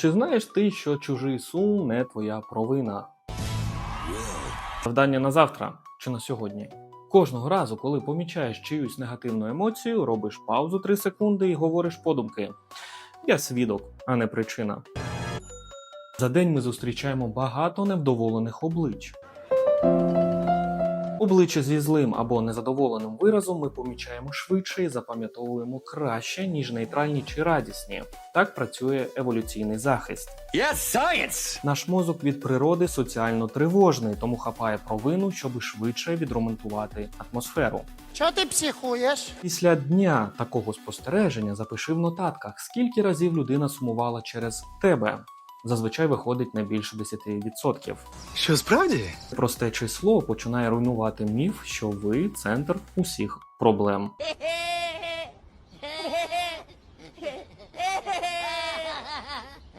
Чи знаєш ти, що чужий сум не твоя провина? Завдання на завтра чи на сьогодні. Кожного разу, коли помічаєш чиюсь негативну емоцію, робиш паузу 3 секунди і говориш подумки. Я свідок, а не причина. За день ми зустрічаємо багато невдоволених облич. Обличчя зі злим або незадоволеним виразом ми помічаємо швидше і запам'ятовуємо краще, ніж нейтральні чи радісні. Так працює еволюційний захист. Yes, science! Наш мозок від природи соціально тривожний, тому хапає провину, щоб швидше відремонтувати атмосферу. Чого ти психуєш? Після дня такого спостереження запиши в нотатках, скільки разів людина сумувала через тебе зазвичай виходить на більше 10%. Що справді просте число починає руйнувати міф, що ви центр усіх проблем.